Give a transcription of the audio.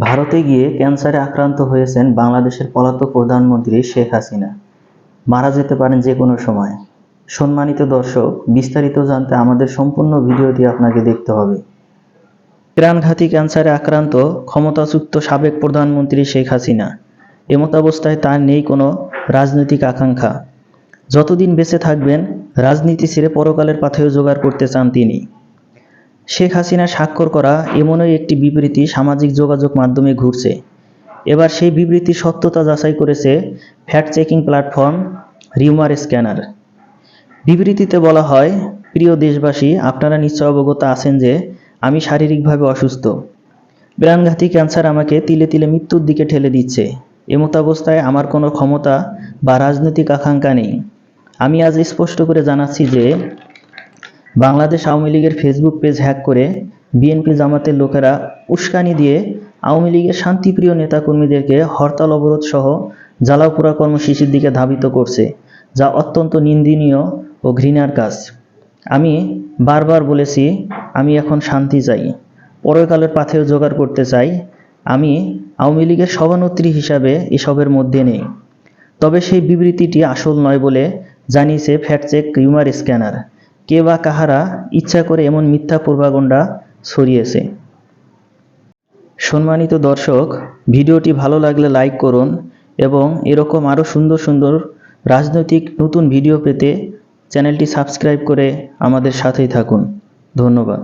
ভারতে গিয়ে ক্যান্সারে আক্রান্ত হয়েছেন বাংলাদেশের পলাতক প্রধানমন্ত্রী শেখ হাসিনা। মারা যেতে পারেন যে কোনো সময়। সম্মানিত দর্শক, বিস্তারিত জানতে আমাদের সম্পূর্ণ ভিডিওটি আপনাকে দেখতে হবে। প্রাণঘাতী ক্যান্সারে আক্রান্ত, ক্ষমতাচ্যুত সাবেক প্রধানমন্ত্রী শেখ হাসিনা। এমতাবস্থায় তার নেই কোনো রাজনৈতিক আকাঙ্ক্ষা। যতদিন বেঁচে থাকবেন, রাজনীতি ছেড়ে পরকালের পাথেয় জোগাড় করতে চান তিনি। শেখ হাসিনা স্বাক্ষর করা এমনই একটি বিবৃতি সামাজিক যোগাযোগ মাধ্যমে ঘুরছে। এবার সেই বিবৃতির সত্যতা যাচাই করেছে fact checking platform Rumor Scanner. বিবৃতিতে বলা হয়, প্রিয় দেশবাসী, আপনারা নিশ্চয় অবগত আছেন যে আমি শারীরিকভাবে অসুস্থ। প্রাণঘাতী ক্যান্সার আমাকে তিলে তিলে মৃত্যুর দিকে ঠেলে দিচ্ছে। এমতাবস্থায় আমার কোনো ক্ষমতা বা রাজনৈতিক আকাঙ্ক্ষা নেই। আমি আজ স্পষ্ট করে জানাচ্ছি যে বাংলাদেশ আওয়ামী লীগের ফেসবুক পেজ হ্যাক করে বিএনপি জামাতের লোকেরা উস্কানি দিয়ে আওয়ামী লীগের শান্তিপ্রিয় নেতাকর্মীদেরকে হরতাল অবরোধ সহ জ্বালাওপোড়া কর্মসূচির দিকে ধাবিত করছে, যা অত্যন্ত নিন্দনীয় ও ঘৃণার কাজ। আমি বারবার বলেছি, আমি এখন শান্তি চাই। পরকালের পাথেও জোগাড় করতে চাই। আমি আওয়ামী লীগের সভানেত্রী হিসাবে এসবের মধ্যে নেই। তবে সেই বিবৃতিটি আসল নয় বলে জানিয়েছে ফ্যাক্টচেক রিউমার স্ক্যানার। কে বা কাহারা ইচ্ছা করে এমন মিথ্যা পূর্বাগণ্ডা ছড়িয়েছে। সম্মানিত দর্শক, ভিডিওটি ভালো লাগলে লাইক করুন এবং এরকম আরও সুন্দর সুন্দর রাজনৈতিক নতুন ভিডিও পেতে চ্যানেলটি সাবস্ক্রাইব করে আমাদের সাথেই থাকুন। ধন্যবাদ।